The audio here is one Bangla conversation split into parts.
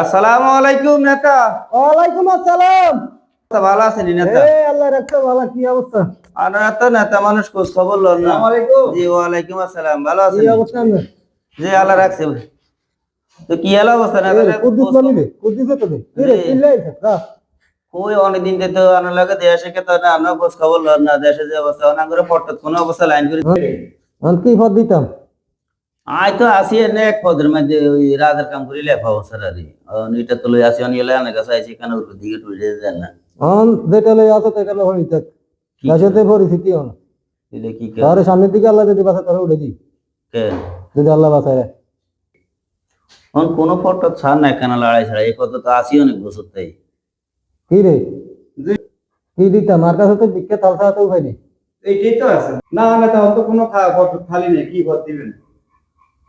আসসালামু আলাইকুম নেতা। ওয়ালাইকুম আসসালাম। ভালো আছেন নেতা? আল্লাহ ভালো কি অবস্থা? তো নেতা মানুষ খোঁজ খবর লন না। জি ওয়ালাইকুম আসসালাম। ভালো আছেন? জি আল্লাহ রাখছে। তো কি হলো অবস্থা নেতা? কুদ্দুস কুদ্দুস তো দে। কি রে, জি। চিল্লাই আছে, রা। ওই অনেকদিন তো আনার লাগে দেশে কে তো না আমরা খোঁজ খবর লন না। দেশে যে অবস্থা অনেক করে ফটো কোন অবস্থা লাইন করে কি পদ দিতাম? আই তো আসি এনে এক পদের মধ্যে ওই রাজার কাম করি লেখা অবস্থা রে এটা তো লই আসি অনেক অনেক কাছে আইছি কেন উপর দিকে টুইটে দেন না। অন যেটা লই আসো তেটা লই হই থাক। কি গাছেতে পরিস্থিতি হন দিলে কি কে তার সামনের দিকে আল্লাহ যদি বাসা করে উঠে দি কে? যদি আল্লাহ বাসায় রে এখন কোন ফটো ছাড় না কেন লড়াই ছাড়া এই কথা তো আসি অনেক বছর তাই। কি রে? কি দিতাম? মার কাছে তো বিখ্যাত তালসা হাতেও খাইনি এইটাই তো আছে। না না তাও তো কোনো খালি নেই কি ভোট দিবেন?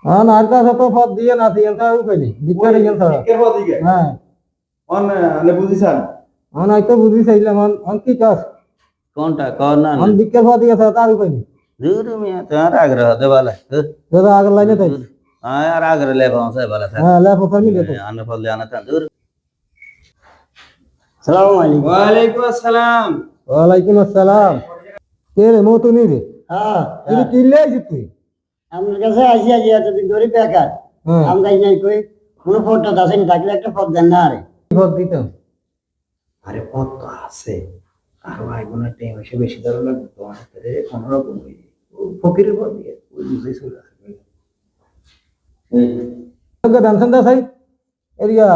আন আর কাছে তো পদ দিয়ে না দিয়ে তাও খাইনি বিখ্যাত গেল ছাড়া কে ভোট দিকে হ্যাঁ। অন আলে বুঝিছান অন হয়তো বুঝি চাইলাম অন অন কি কাজ? কোনটা? কর না অন বিখ্যাত পদ দিয়ে তারও খাইনি দূর মিয়া তোমার আগ্রহ ভালো। দাদা আগের লাইনে তাই আর আগ্রহ লে ভাও সাহেব থাকে। হ্যাঁ লে ফসল মিলে তো আনে ফলে আনে তা দূর। সালাম আলাইকুম। ওয়ালাইকুম আসসালাম। ওয়ালাইকুম আসসালাম। কে রে মো তুমি রে? হ্যাঁ। তুই কিনলে আইছিস তুই? আমার কাছে আসি আসি এতদিন ধরে বেকার হ্যাঁ আমরা নাই কই কোনো ফোনটা আসেনি থাকলে একটা ফোন দেন না আরে। ভোট দিতাম আরে ভোট তো আছে আর আইগুনা টাইম এসে বেশি ধরে লাগবে তো আমাদের কোনো রকম ওই ফকিরের ভোট দিয়ে ওই বুঝেই চলে আসবে তোকে টেনশন দা সাই এরিয়া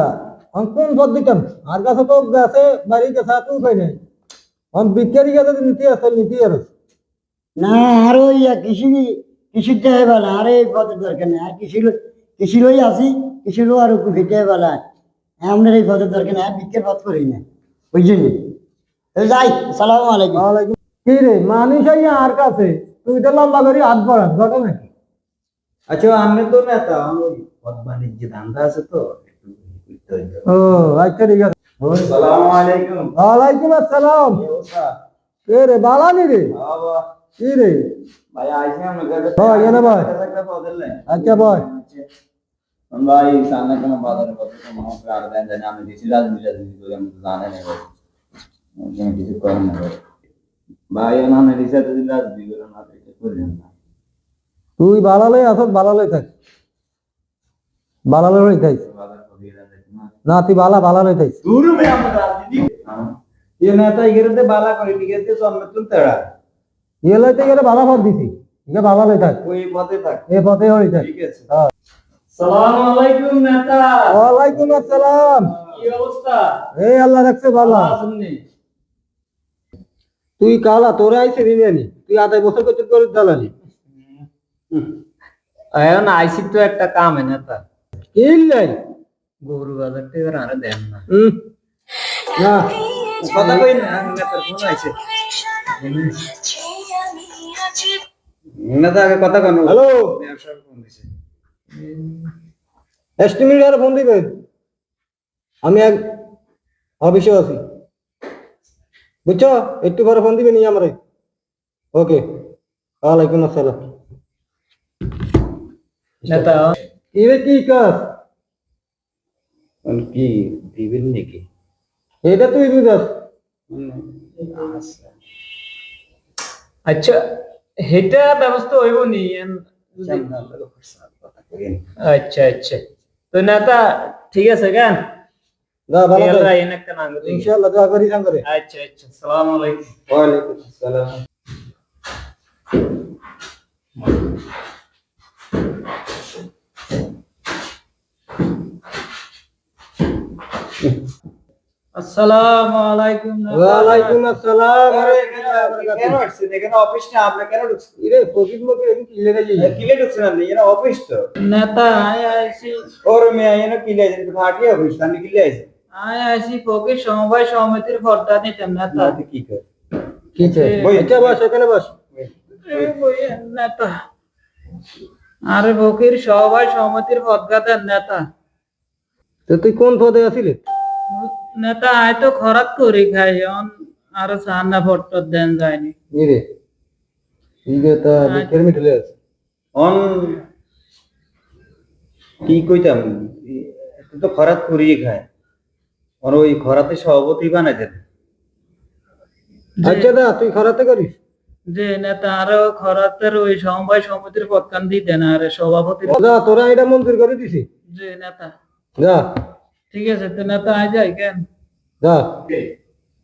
কোন ভোট দিতাম? আর কাছে তো গাছে বাড়ি গেছে তুই খাই নাই। অন বিকেরি গেছে তো নীতি আসল নীতি আর। না আর ওই কৃষি কৃষির দেহে বেলা আরে এই পদের দরকার নেই আর কৃষি লই- কৃষি লই আসি কৃষি লো আর একটু ভিটে বেলা আপনার এই পদের দরকার নেই আর বিকের পথ করি না ওই জন্য যাই সালাম আলাইকুম। ওয়ালাইকুম কি রে মানুষ আর কাছে তুই তো লম্বা করে হাত বাড়াস ঘটনা নাকি আচ্ছা আমি তো নেতা আমার ওই পদ বাণিজ্য ধান্দা আছে তো একটু ও আচ্ছা ঠিক আছে। ওয়ালাইকুম আসসালাম। কে রে বালানি রে? বাবা, কি রে ভাই আইসি আমার কাছে হ্যাঁ, এনে ভাই। একটা পদের লাইন। আচ্ছা ভাই ভাই সামনে কোনো বাজারে কত সময় আর দেন জানি আমি দিছি রাজনীতি রাজনীতি করে আমি তো জানে না ভাই আমি কিছু করেন না ভাই ভাই ওনার রিসার্চ দিলে রাজনীতি করে না এটা করলেন না তুই বালালই আসত বালালই থাক বালালই হই থাক বাজার করিয়ে দেন দেখুন না না তুই বালা বালালই থাক দূর মে আমরা রাজনীতি ये नेता इगरते बाला করে নিগেতে জন্ম তুলতেড়া ইয়ে লইতে গেলে বালা ভর দিছি। বালালই থাক। ওই পদে থাক। এ পথে হই থাক। ঠিক আছে। হ্যাঁ। সালাম আলাইকুম নেতা। ওয়ালাইকুম আসসালাম। কি অবস্থা? এই আল্লাহ রাখছে বালা শুননি তুই কালা তোরে আইছে রিনিয়ানি তুই আদায় বছর কত করে দালালি। এখন আইসি তো একটা কাম है নেতা। কিল্লাই গরু বাজার থেকে আর দেন না। হুম। না। কথা কই না নেতার ফোন আইছে। আগে কথা কন। হ্যালো। ফোন দিছে আর ফোন দিবেন আমি এক অফিসে আছি। বুঝছ? একটু পরে ফোন দিবেন আমারে। ওকে ওয়ালাইকুম আসসালাম। নেতা। কি কাজ? কি দিবেন নাকি? এটা তুই বুঝাস। আচ্ছা। হেটা ব্যবস্থা হইব নি এন- আচ্ছা আচ্ছা তো নেতা ঠিক আছে কেন? না নাম করে। ইনশাআল্লাহ দোয়া করি সাঙ্গরে আচ্ছা আচ্ছা সালাম আলাইকুম। ওয়ালাইকুম আসসালাম আসসালামু আলাইকুম আসসালাম। কেন আসছেন? এখানে অফিস না আপনি কেন ঢুকছেন? ফকির কিলে ঢুকছেন আপনি? অফিস তো। নেতা ওর কিলে আইছেন অফিস আপনি কিলে আইছেন আয় আইসি ফকির সমবায় সমিতির ফর্দা নিতাম নেতা। কি করেন কি চাই বই। বস এখানে বস। এই নেতা। আরে ফকির সমবায় সমিতির ফর্দা নেতা। তো তুই কোন পদে আছিলি? নেতা আয় তো খরাক করি খাই অন আরও সান্না ফটো দেন যায়নি। ইরে ঠিক আছে বিকের মিটলে আছে। অন কি কইতাম তো খরাত খায়। আর ওই খরাতে সভাপতি বানাই দেন। আচ্ছা দা তুই খরাতে করিস? যে নেতা আরও খরাতের ওই সমবায় সমিতির পদকান দিয়ে দেন আর সভাপতি তোরা এটা মঞ্জুর করে দিছি যে নেতা যা ঠিক আছে তো নেতা আই যাই কেন যা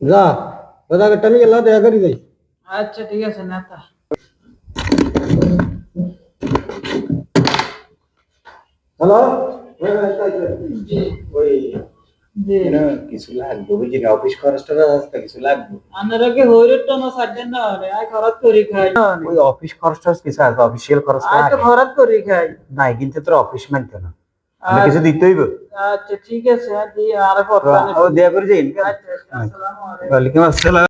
যা দাদাকে টানি গেলা দেখা করি যাই আচ্ছা ঠিক আছে নেতা হ্যালো ওই জি কিছু লাগবে বুঝলি না অফিস খরচটা রাস্তা কিছু লাগবে আপনারা কি হইরের টনো সাজেন না রে আই খরাত করি খাই ওই অফিস খরচটা কিছু আসবে অফিসিয়াল খরচ আই তো খরাত করি খাই নাই কিন্তু তোর অফিস মানতে না আমি কিছু দিতে হইব? আচ্ছা ঠিক আছে দি আর যাই ওয়ালাইকুম আসসালাম।